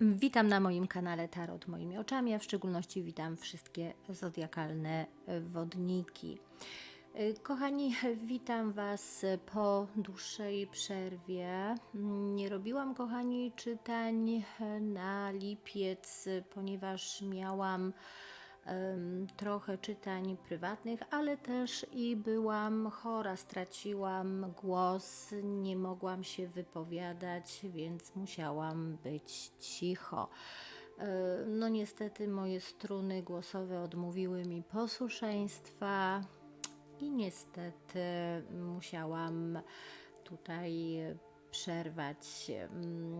Witam na moim kanale Tarot moimi oczami, a w szczególności witam wszystkie zodiakalne wodniki. Y, Kochani, witam Was po dłuższej przerwie. Nie robiłam, kochani, czytań na lipiec, ponieważ miałam trochę czytań prywatnych, ale też i byłam chora, straciłam głos, nie mogłam się wypowiadać, więc musiałam być cicho. No niestety moje struny głosowe odmówiły mi posłuszeństwa i niestety musiałam tutaj przerwać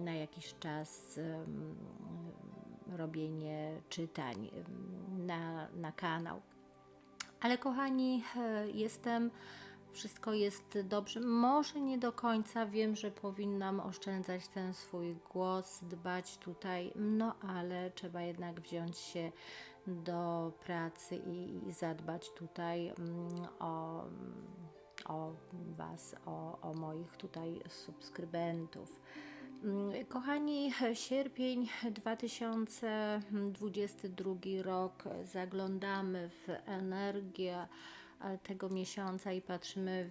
na jakiś czas robienie czytań na, na kanał. Ale kochani, e, jestem, wszystko jest dobrze. Może nie do końca wiem, że powinnam oszczędzać ten swój głos, dbać tutaj, no ale trzeba jednak wziąć się do pracy i, i zadbać tutaj mm, o, o Was, o, o moich tutaj subskrybentów. Mm, Kochani, sierpień 2022 rok. Zaglądamy w energię e, tego miesiąca i patrzymy,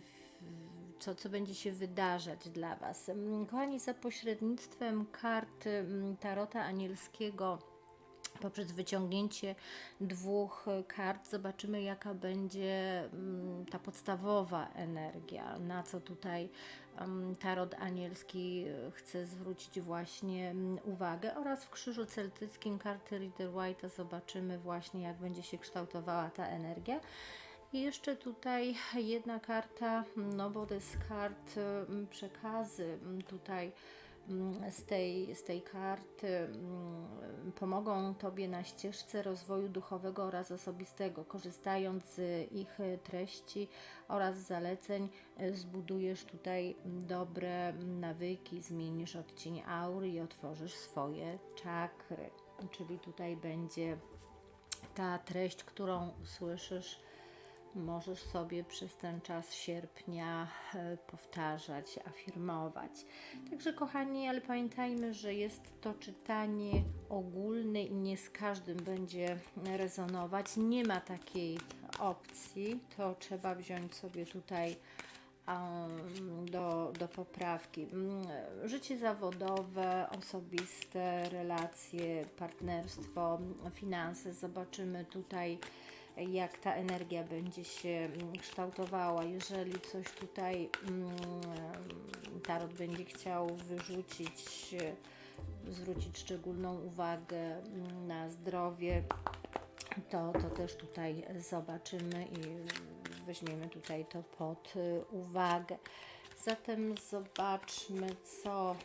co, co będzie się wydarzać dla Was. Mm, Kochani, za pośrednictwem kart mm, Tarota Anielskiego poprzez wyciągnięcie dwóch kart zobaczymy, jaka będzie mm, ta podstawowa energia, na co tutaj mm, tarot anielski chce zwrócić właśnie mm, uwagę oraz w krzyżu celtyckim karty Rider White'a zobaczymy właśnie, jak będzie się kształtowała ta energia. I jeszcze tutaj jedna karta, no bo to jest kart przekazy tutaj z tej, z tej karty mm, pomogą Tobie na ścieżce rozwoju duchowego oraz osobistego. Korzystając z ich treści oraz zaleceń, e, zbudujesz tutaj dobre nawyki, zmienisz odcień aury i otworzysz swoje czakry. Czyli tutaj będzie ta treść, którą słyszysz możesz sobie przez ten czas sierpnia e, powtarzać, afirmować. Także, kochani, ale pamiętajmy, że jest to czytanie ogólne i nie z każdym będzie rezonować. Nie ma takiej opcji. To trzeba wziąć sobie tutaj do, do poprawki. Mm, Życie zawodowe, osobiste, relacje, partnerstwo, finanse. Zobaczymy tutaj jak ta energia będzie się mm, kształtowała. Jeżeli coś tutaj mm, tarot będzie chciał wyrzucić, zwrócić szczególną uwagę mm, na zdrowie, to, to też tutaj zobaczymy i weźmiemy tutaj to pod y, uwagę. Zatem zobaczmy, co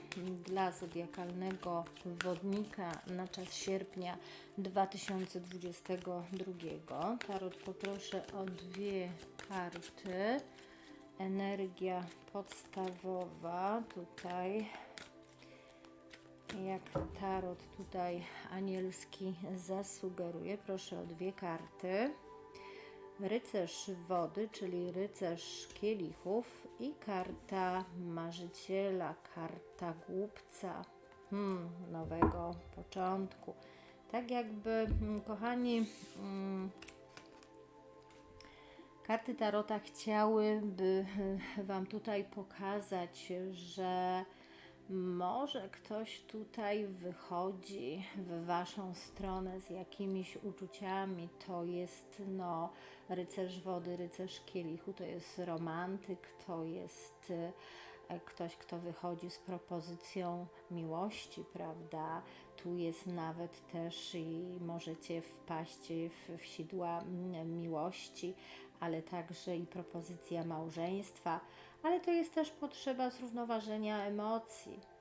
dla zodiakalnego wodnika na czas sierpnia 2022. Tarot poproszę o dwie karty. Energia podstawowa tutaj. Jak tarot tutaj anielski zasugeruje, proszę o dwie karty rycerz wody, czyli rycerz kielichów i karta marzyciela, karta głupca, hmm, nowego początku. Tak jakby, mm, kochani, mm, karty Tarota chciałyby y, Wam tutaj pokazać, że może ktoś tutaj wychodzi w Waszą stronę z jakimiś uczuciami. To jest no, rycerz wody, rycerz kielichu, to jest romantyk, to jest e, ktoś, kto wychodzi z propozycją miłości, prawda? Tu jest nawet też i możecie wpaść w, w sidła mm, miłości, ale także i propozycja małżeństwa, ale to jest też potrzeba zrównoważenia emocji.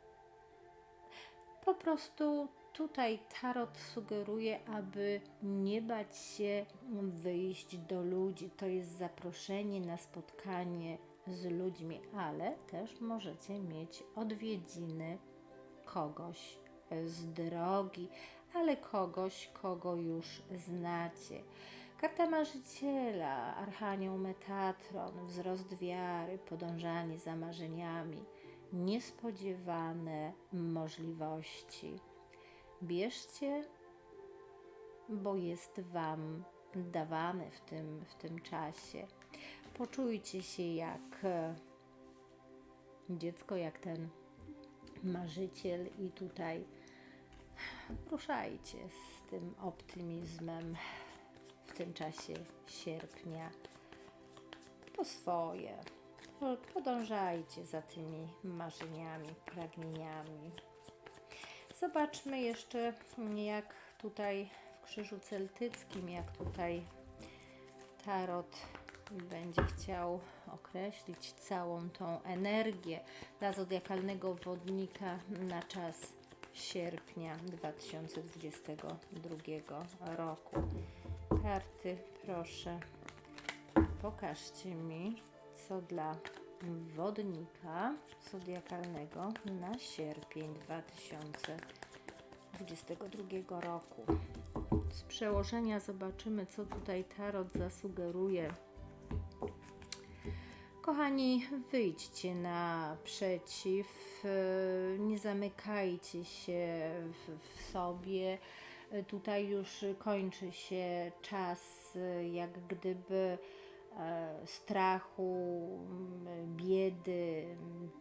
Po prostu tutaj tarot sugeruje, aby nie bać się wyjść do ludzi. To jest zaproszenie na spotkanie z ludźmi, ale też możecie mieć odwiedziny kogoś z drogi, ale kogoś, kogo już znacie. Karta marzyciela, Archanioł Metatron, wzrost wiary, podążanie za marzeniami, niespodziewane możliwości. bierzcie, bo jest Wam dawany w tym, w tym czasie. Poczujcie się jak e, dziecko, jak ten marzyciel, i tutaj ruszajcie z tym optymizmem w tym czasie sierpnia po swoje. Po- Podążajcie za tymi marzeniami, pragnieniami. Zobaczmy jeszcze, jak tutaj w krzyżu celtyckim, jak tutaj tarot będzie chciał określić całą tą energię dla zodiakalnego wodnika na czas sierpnia 2022 roku. Karty, proszę, pokażcie mi, co dla wodnika zodiakalnego na sierpień 2022 roku. Z przełożenia zobaczymy, co tutaj tarot zasugeruje. Kochani, wyjdźcie naprzeciw, e, nie zamykajcie się w, w sobie. E, Tutaj już kończy się czas, e, jak gdyby strachu, m, biedy.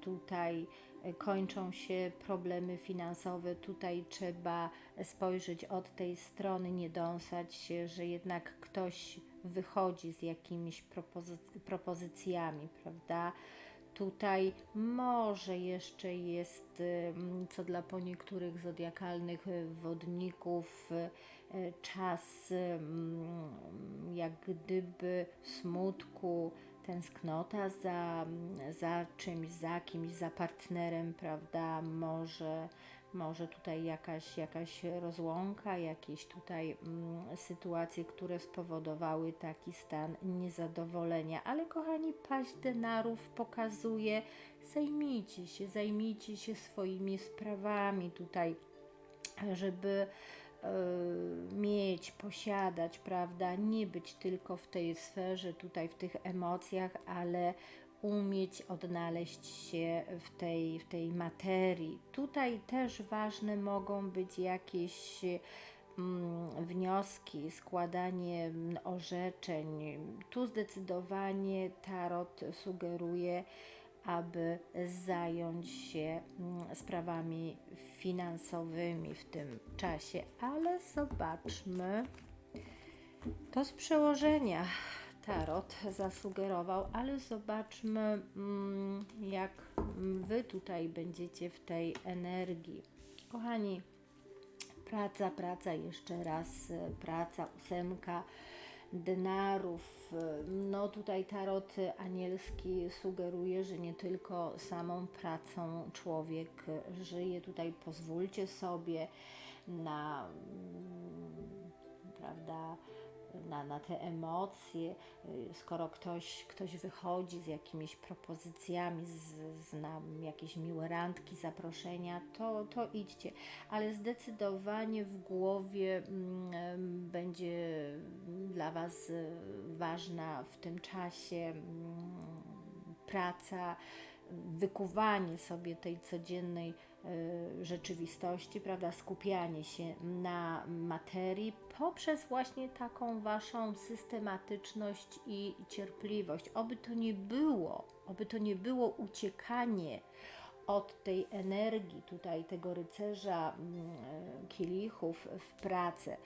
Tutaj e, kończą się problemy finansowe. Tutaj trzeba spojrzeć od tej strony, nie dąsać się, że jednak ktoś wychodzi z jakimiś propozy- propozycjami, prawda? Tutaj może jeszcze jest, co dla po niektórych zodiakalnych wodników, czas ym, jak gdyby smutku, tęsknota za, za czymś, za kimś, za partnerem, prawda? Może, może tutaj jakaś, jakaś rozłąka, jakieś tutaj mm, sytuacje, które spowodowały taki stan niezadowolenia. Ale kochani, paść denarów pokazuje, zajmijcie się, zajmijcie się swoimi sprawami tutaj, żeby mieć, posiadać, prawda? Nie być tylko w tej sferze, tutaj w tych emocjach, ale umieć odnaleźć się w tej, w tej materii. Tutaj też ważne mogą być jakieś mm, wnioski, składanie orzeczeń. Tu zdecydowanie tarot sugeruje, aby zająć się mm, sprawami finansowymi w tym czasie, ale zobaczmy. To z przełożenia tarot zasugerował, ale zobaczmy, mm, jak wy tutaj będziecie w tej energii. Kochani, praca, praca, jeszcze raz e, praca, ósemka denarów. No tutaj tarot anielski sugeruje, że nie tylko samą pracą człowiek żyje. Tutaj pozwólcie sobie na, mm, prawda, na, na te emocje, y, skoro ktoś, ktoś wychodzi z jakimiś propozycjami, z, z na jakieś miłe randki, zaproszenia, to, to idźcie, ale zdecydowanie w głowie mm, em, będzie dla Was y, ważna w tym czasie mm, praca, wykuwanie sobie tej codziennej y, rzeczywistości, prawda, skupianie się na materii poprzez właśnie taką waszą systematyczność i cierpliwość. Oby to nie było, oby to nie było uciekanie od tej energii tutaj tego rycerza mm, e, kielichów w pracę.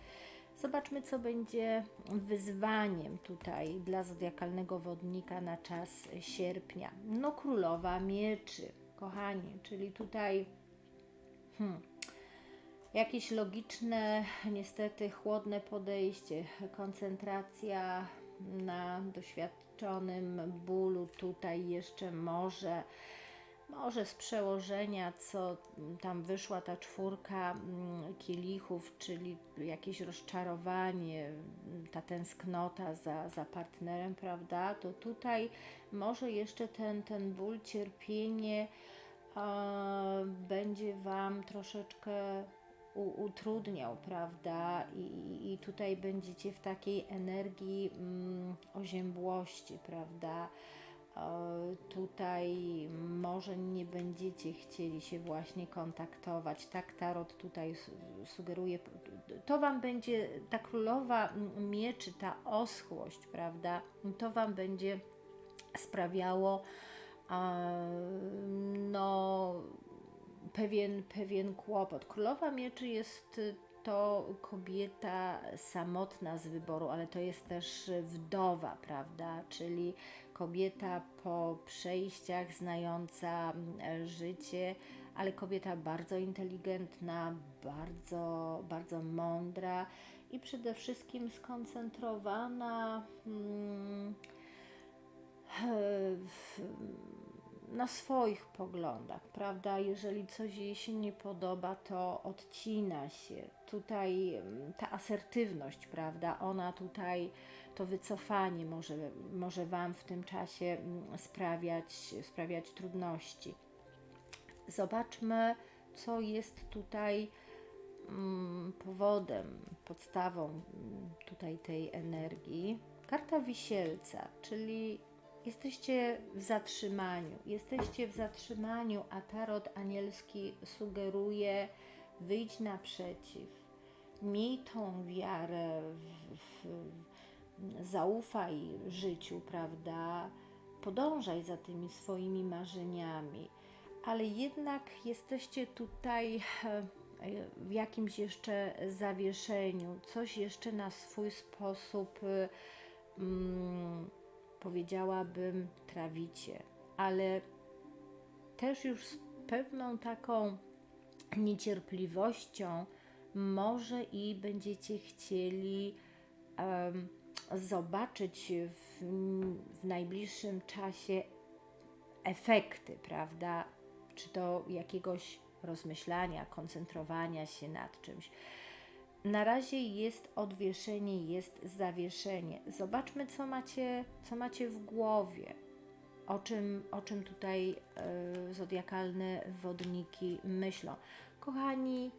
Zobaczmy, co będzie wyzwaniem tutaj dla zodiakalnego wodnika na czas sierpnia. No, królowa mieczy, kochani, czyli tutaj hmm, jakieś logiczne, niestety chłodne podejście, koncentracja na doświadczonym bólu tutaj jeszcze może może z przełożenia, co tam wyszła ta czwórka mm, kielichów, czyli jakieś rozczarowanie, mm, ta tęsknota za, za partnerem, prawda? To tutaj może jeszcze ten, ten ból, cierpienie e, będzie Wam troszeczkę u, utrudniał, prawda? I, i- tutaj będziecie w takiej energii mm, oziębłości, prawda? E, Tutaj może nie będziecie chcieli się właśnie kontaktować. Tak tarot tutaj sugeruje. To Wam będzie ta królowa mieczy, ta oschłość, prawda? To Wam będzie sprawiało no, pewien, pewien kłopot. Królowa mieczy jest to kobieta samotna z wyboru, ale to jest też wdowa, prawda? Czyli kobieta po przejściach, znająca mm, życie, ale kobieta bardzo inteligentna, bardzo, bardzo mądra i przede wszystkim skoncentrowana. Mm, na swoich poglądach, prawda? Jeżeli coś jej się nie podoba, to odcina się. Tutaj mm, ta asertywność, prawda? Ona tutaj, to wycofanie może, może Wam w tym czasie mm, sprawiać, sprawiać trudności. Zobaczmy, co jest tutaj mm, powodem, podstawą mm, tutaj tej energii. Karta wisielca, czyli jesteście w zatrzymaniu. Jesteście w zatrzymaniu, a tarot anielski sugeruje wyjdź naprzeciw. Miej tą wiarę, w, w, zaufaj życiu, prawda? Podążaj za tymi swoimi marzeniami, ale jednak jesteście tutaj e, w jakimś jeszcze zawieszeniu, coś jeszcze na swój sposób, mm, powiedziałabym, trawicie, ale też już z pewną taką niecierpliwością może i będziecie chcieli em, zobaczyć w, w najbliższym czasie efekty, prawda? Czy to jakiegoś rozmyślania, koncentrowania się nad czymś. Na razie jest odwieszenie, jest zawieszenie. Zobaczmy, co macie, co macie w głowie. O czym, o czym tutaj y, zodiakalne wodniki myślą. Kochani,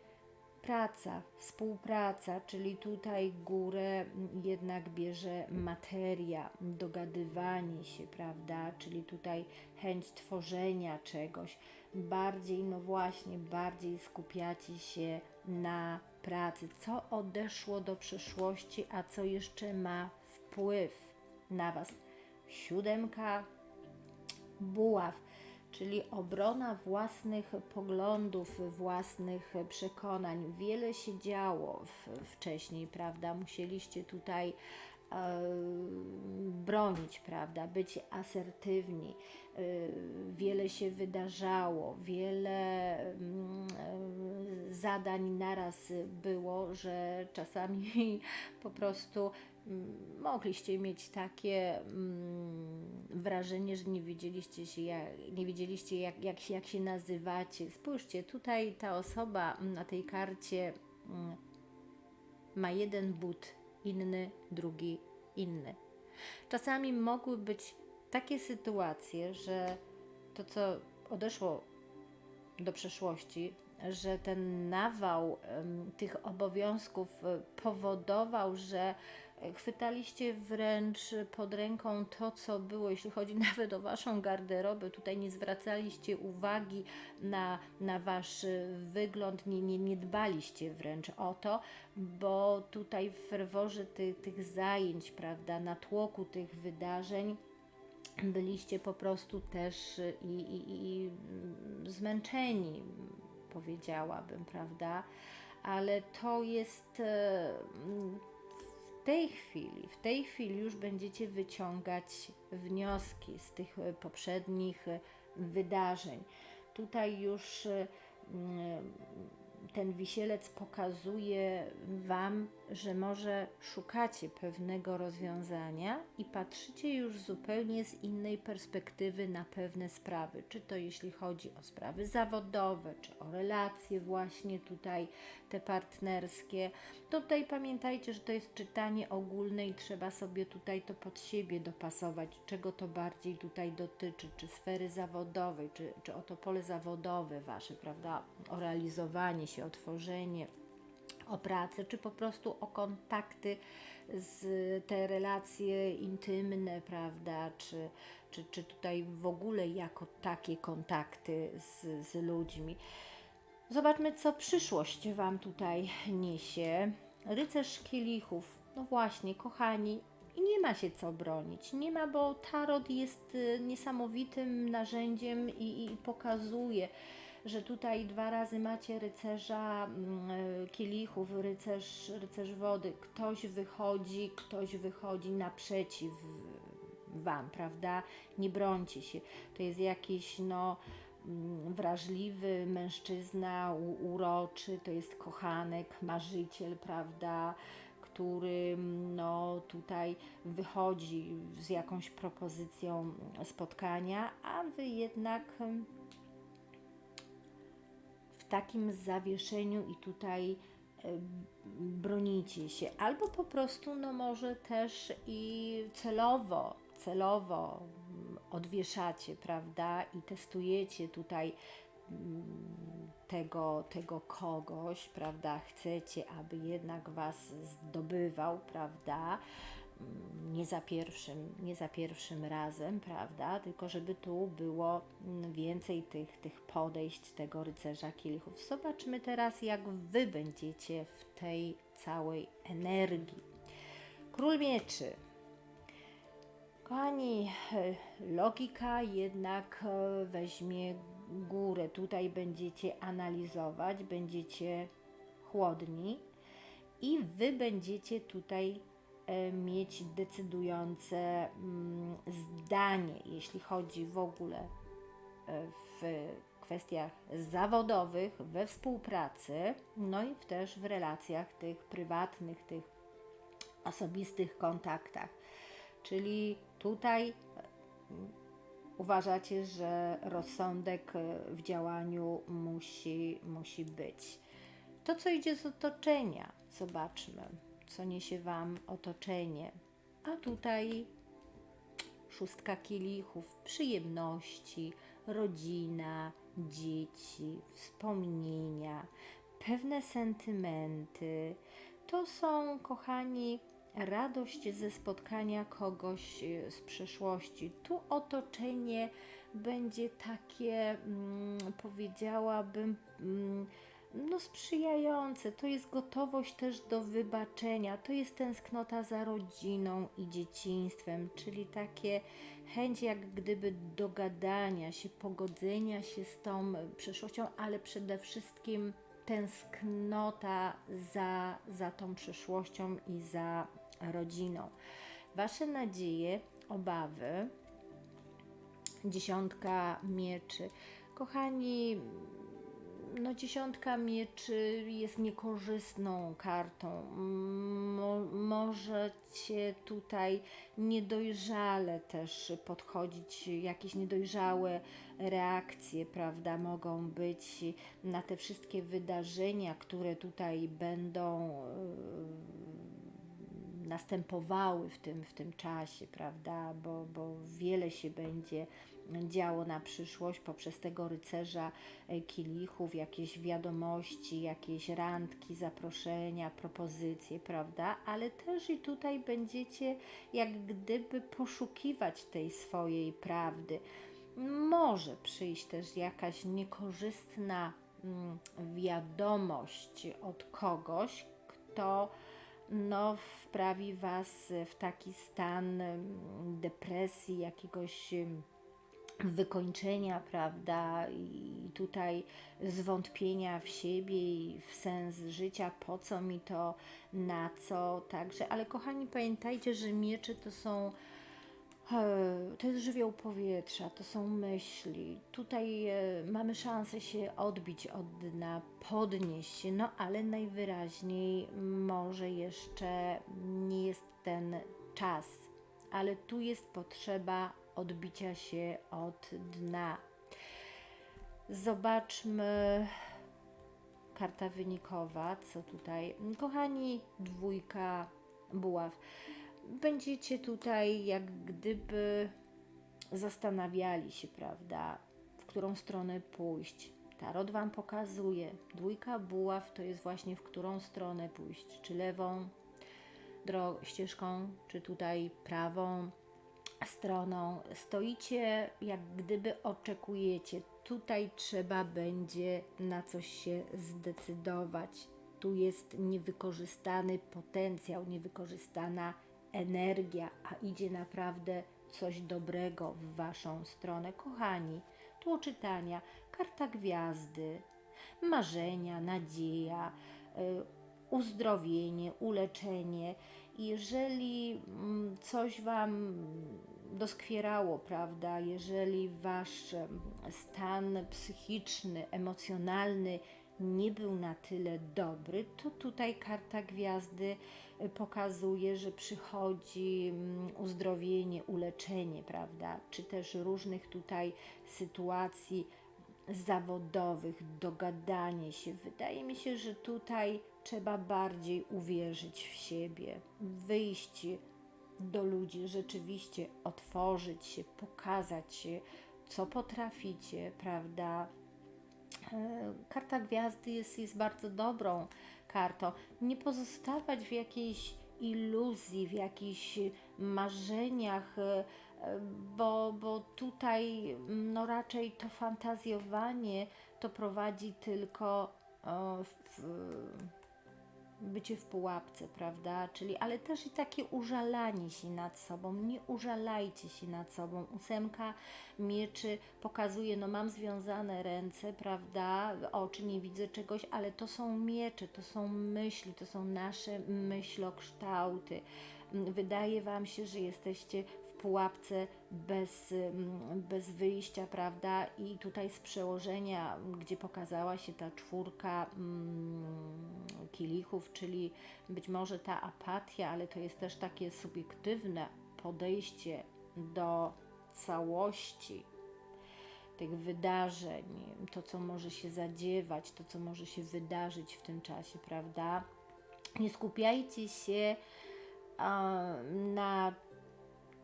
praca, współpraca, czyli tutaj górę jednak bierze materia, dogadywanie się, prawda? Czyli tutaj chęć tworzenia czegoś. Bardziej, no właśnie, bardziej skupiacie się na pracy, co odeszło do przeszłości, a co jeszcze ma wpływ na Was. Siódemka buław, czyli obrona własnych poglądów, własnych przekonań. Wiele się działo wcześniej, prawda? Musieliście tutaj e, bronić, prawda? Być asertywni. E, wiele się wydarzało, wiele mm, e, zadań naraz było, że czasami po prostu mogliście mieć takie mm, wrażenie, że nie wiedzieliście się, jak, nie wiedzieliście jak, jak, się, jak się nazywacie. Spójrzcie, tutaj ta osoba na tej karcie mm, ma jeden but, inny, drugi, inny. Czasami mogły być takie sytuacje, że to, co odeszło do przeszłości, że ten nawał tych obowiązków e, powodował, że chwytaliście wręcz pod ręką to, co było, jeśli chodzi nawet o waszą garderobę. Tutaj nie zwracaliście uwagi na, na wasz wygląd, nie, nie, nie dbaliście wręcz o to, bo tutaj w ferworze ty, tych zajęć, prawda, natłoku tych wydarzeń, byliście po prostu też i, i, i zmęczeni, powiedziałabym, prawda? Ale to jest e, tej chwili, w tej chwili już będziecie wyciągać wnioski z tych e, poprzednich e, wydarzeń. Tutaj już e, ten wisielec pokazuje Wam, że może szukacie pewnego rozwiązania i patrzycie już zupełnie z innej perspektywy na pewne sprawy. Czy to jeśli chodzi o sprawy zawodowe, czy o relacje, właśnie tutaj te partnerskie. Tutaj pamiętajcie, że to jest czytanie ogólne i trzeba sobie tutaj to pod siebie dopasować, czego to bardziej tutaj dotyczy, czy sfery zawodowej, czy, czy o to pole zawodowe Wasze, prawda? O realizowanie się, o tworzenie, o pracę, czy po prostu o kontakty z te relacje intymne, prawda, czy, czy, czy tutaj w ogóle jako takie kontakty z, z ludźmi. Zobaczmy, co przyszłość Wam tutaj niesie. Rycerz kielichów. No właśnie, kochani, i nie ma się co bronić. Nie ma, bo tarot jest y, niesamowitym narzędziem i, i pokazuje, że tutaj dwa razy macie rycerza mm, y, kielichów, rycerz, rycerz wody. Ktoś wychodzi, ktoś wychodzi naprzeciw Wam, prawda? Nie brońcie się. To jest jakiś, no mm, wrażliwy mężczyzna, uroczy, to jest kochanek, marzyciel, prawda? który no, tutaj wychodzi z jakąś propozycją spotkania, a wy jednak takim zawieszeniu i tutaj e, bronicie się, albo po prostu, no może też i celowo, celowo mm, odwieszacie, prawda, i testujecie tutaj mm, tego, tego kogoś, prawda, chcecie, aby jednak Was zdobywał, prawda, nie za pierwszym, nie za pierwszym razem, prawda, tylko żeby tu było mm, więcej tych, tych podejść tego rycerza kielichów. Zobaczmy teraz, jak Wy będziecie w tej całej energii. Król mieczy. Kochani, logika jednak e, weźmie górę. Tutaj będziecie analizować, będziecie chłodni i wy będziecie tutaj mieć decydujące mm, zdanie, jeśli chodzi w ogóle e, w kwestiach zawodowych, we współpracy, no i też w relacjach tych prywatnych, tych osobistych kontaktach. Czyli tutaj uważacie, że rozsądek e, w działaniu musi, musi być. To, co idzie z otoczenia, zobaczmy, co niesie Wam otoczenie. A tutaj szóstka kielichów, przyjemności, rodzina, dzieci, wspomnienia, pewne sentymenty. To są, kochani, radość ze spotkania kogoś e, z przeszłości. Tu otoczenie będzie takie, mm, powiedziałabym, mm, no sprzyjające. To jest gotowość też do wybaczenia. To jest tęsknota za rodziną i dzieciństwem, czyli takie chęć jak gdyby dogadania się, pogodzenia się z tą przeszłością, ale przede wszystkim tęsknota za, za tą przyszłością i za rodziną. Wasze nadzieje, obawy, dziesiątka mieczy. Kochani, no dziesiątka mieczy jest niekorzystną kartą. Mo, możecie tutaj niedojrzale też podchodzić, jakieś niedojrzałe reakcje, prawda, mogą być na te wszystkie wydarzenia, które tutaj będą yy, następowały w tym, w tym czasie, prawda, bo, bo wiele się będzie działo na przyszłość poprzez tego rycerza e, kielichów, jakieś wiadomości, jakieś randki, zaproszenia, propozycje, prawda? Ale też i tutaj będziecie jak gdyby poszukiwać tej swojej prawdy. Może przyjść też jakaś niekorzystna mm, wiadomość od kogoś, kto no, wprawi Was w taki stan mm, depresji, jakiegoś mm, wykończenia, prawda, i tutaj zwątpienia w siebie i w sens życia, po co mi to, na co, także, ale kochani, pamiętajcie, że miecze to są e, to jest żywioł powietrza, to są myśli. Tutaj e, mamy szansę się odbić od dna, podnieść się, no ale najwyraźniej może jeszcze nie jest ten czas, ale tu jest potrzeba odbicia się od dna. Zobaczmy karta wynikowa, co tutaj. Kochani, dwójka buław. Będziecie tutaj jak gdyby zastanawiali się, prawda, w którą stronę pójść. Tarot Wam pokazuje. Dwójka buław to jest właśnie w którą stronę pójść. Czy lewą drogą, ścieżką, czy tutaj prawą stroną. Stoicie, jak gdyby oczekujecie. Tutaj trzeba będzie na coś się zdecydować. Tu jest niewykorzystany potencjał, niewykorzystana energia, a idzie naprawdę coś dobrego w Waszą stronę. Kochani, tu czytania, karta gwiazdy, marzenia, nadzieja, y, uzdrowienie, uleczenie. Jeżeli mm, coś Wam doskwierało, prawda, jeżeli Wasz stan psychiczny, emocjonalny nie był na tyle dobry, to tutaj karta gwiazdy y, pokazuje, że przychodzi mm, uzdrowienie, uleczenie, prawda, czy też różnych tutaj sytuacji zawodowych, dogadanie się. Wydaje mi się, że tutaj trzeba bardziej uwierzyć w siebie, wyjść do ludzi, rzeczywiście otworzyć się, pokazać się, co potraficie, prawda? E, Karta gwiazdy jest, jest bardzo dobrą kartą. Nie pozostawać w jakiejś iluzji, w jakichś marzeniach, e, bo, bo tutaj no raczej to fantazjowanie to prowadzi tylko e, w, bycie w pułapce, prawda? Czyli, ale też i takie użalanie się nad sobą. Nie użalajcie się nad sobą. Ósemka mieczy pokazuje, no mam związane ręce, prawda? Oczy nie widzę czegoś, ale to są miecze, to są myśli, to są nasze myślokształty. Wydaje Wam się, że jesteście pułapce bez, mm, bez wyjścia, prawda? I tutaj z przełożenia, gdzie pokazała się ta czwórka mm, kielichów, czyli być może ta apatia, ale to jest też takie subiektywne podejście do całości tych wydarzeń, to co może się zadziewać, to co może się wydarzyć w tym czasie, prawda? Nie skupiajcie się na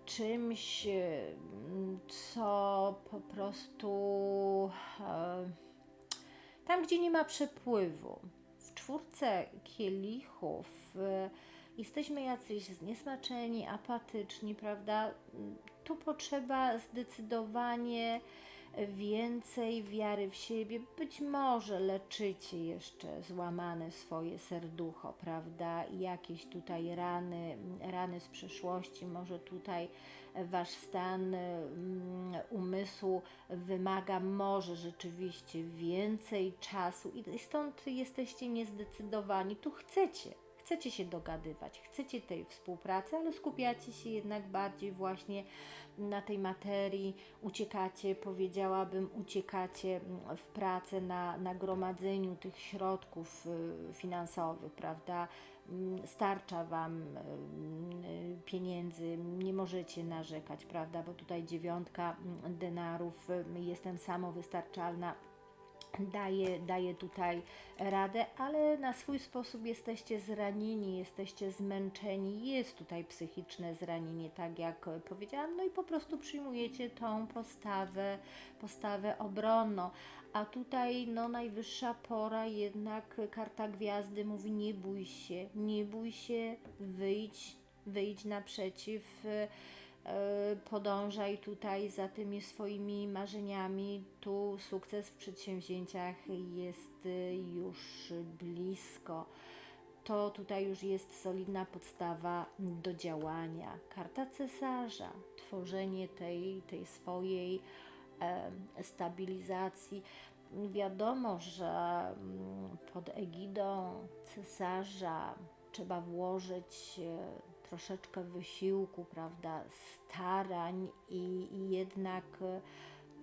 czymś, mm, co po prostu e, tam, gdzie nie ma przepływu. W czwórce kielichów e, jesteśmy jacyś zniesmaczeni, apatyczni, prawda? Tu potrzeba zdecydowanie więcej wiary w siebie. Być może leczycie jeszcze złamane swoje serducho, prawda? I jakieś tutaj rany, rany z przeszłości, może tutaj wasz stan mm, umysłu wymaga może rzeczywiście więcej czasu i stąd jesteście niezdecydowani. Tu chcecie, chcecie się dogadywać, chcecie tej współpracy, ale skupiacie się jednak bardziej właśnie na tej materii, uciekacie, powiedziałabym, uciekacie w pracę na, na gromadzeniu tych środków y, finansowych, prawda? Mm, Starcza Wam y, y, pieniędzy, nie możecie narzekać, prawda? Bo tutaj dziewiątka mm, denarów, jestem samowystarczalna daje, daje tutaj radę, ale na swój sposób jesteście zranieni, jesteście zmęczeni, jest tutaj psychiczne zranienie, tak jak powiedziałam, no i po prostu przyjmujecie tą postawę, postawę obronną. A tutaj no najwyższa pora jednak karta gwiazdy mówi nie bój się, nie bój się, wyjdź, wyjdź naprzeciw podążaj tutaj za tymi swoimi marzeniami. Tu sukces w przedsięwzięciach jest e, już blisko. To tutaj już jest solidna podstawa do działania. Karta cesarza, tworzenie tej, tej swojej e, stabilizacji. Wiadomo, że mm, pod egidą cesarza trzeba włożyć e, troszeczkę wysiłku, prawda, starań i, i jednak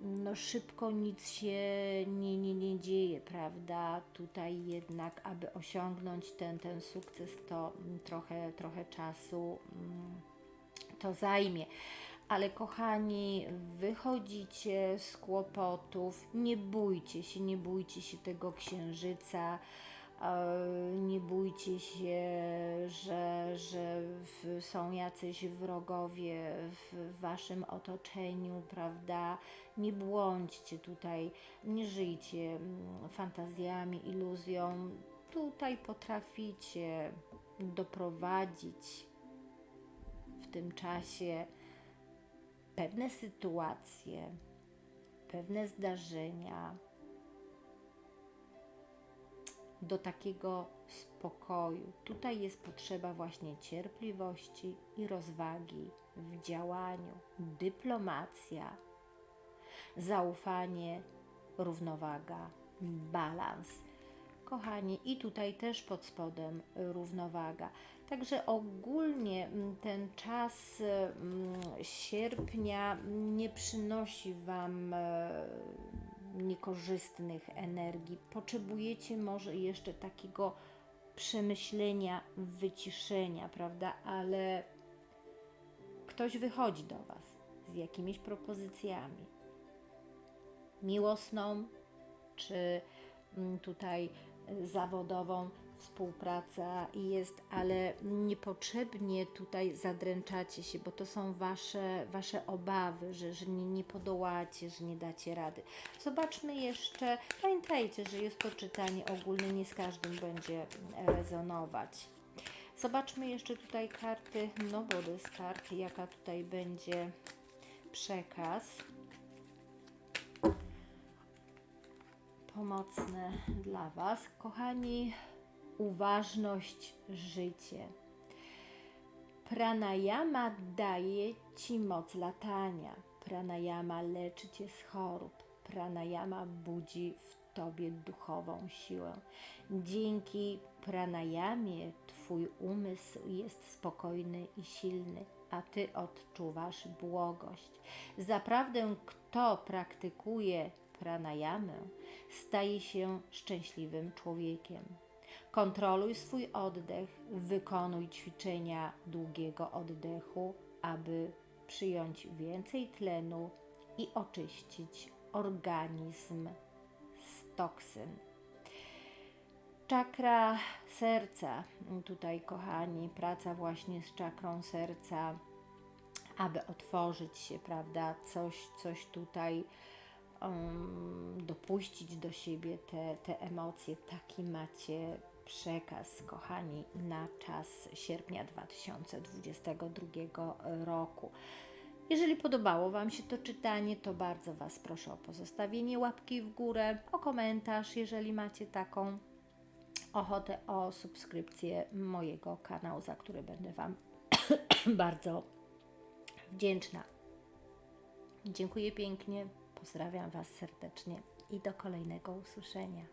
no, szybko nic się nie, nie, nie dzieje, prawda? Tutaj jednak, aby osiągnąć ten, ten sukces, to trochę, trochę czasu mm, to zajmie. Ale kochani, wychodzicie z kłopotów, nie bójcie się, nie bójcie się tego księżyca nie bójcie się, że, że są jacyś wrogowie w waszym otoczeniu, prawda? Nie błądźcie tutaj, nie żyjcie mm, fantazjami, iluzją. Tutaj potraficie doprowadzić w tym czasie pewne sytuacje, pewne zdarzenia do takiego spokoju. Tutaj jest potrzeba właśnie cierpliwości i rozwagi w działaniu, dyplomacja, zaufanie, równowaga, balans. Kochani, i tutaj też pod spodem równowaga. Także ogólnie mm, ten czas mm, sierpnia nie przynosi Wam e, niekorzystnych energii. Potrzebujecie może jeszcze takiego przemyślenia, wyciszenia, prawda? Ale ktoś wychodzi do Was z jakimiś propozycjami miłosną, czy mm, tutaj zawodową współpraca jest, ale niepotrzebnie tutaj zadręczacie się, bo to są wasze, wasze obawy, że, że nie, nie podołacie, że nie dacie rady. Zobaczmy jeszcze, pamiętajcie, że jest to czytanie ogólne, nie z każdym będzie rezonować. Zobaczmy jeszcze tutaj karty, no bo kart, jaka tutaj będzie przekaz. pomocne dla Was. Kochani, uważność, życie. Pranayama daje Ci moc latania. Pranayama leczy Cię z chorób. Pranayama budzi w Tobie duchową siłę. Dzięki pranayamie Twój umysł jest spokojny i silny, a Ty odczuwasz błogość. Zaprawdę, kto praktykuje pranayamę, staje się szczęśliwym człowiekiem. Kontroluj swój oddech, wykonuj ćwiczenia długiego oddechu, aby przyjąć więcej tlenu i oczyścić organizm z toksyn. Czakra serca, tutaj kochani, praca właśnie z czakrą serca, aby otworzyć się, prawda, coś, coś tutaj um, dopuścić do siebie te, te emocje. Taki macie przekaz, kochani, na czas sierpnia 2022 roku. Jeżeli podobało Wam się to czytanie, to bardzo Was proszę o pozostawienie łapki w górę, o komentarz, jeżeli macie taką ochotę, o subskrypcję mojego kanału, za który będę Wam bardzo wdzięczna. Dziękuję pięknie. Pozdrawiam Was serdecznie i do kolejnego usłyszenia.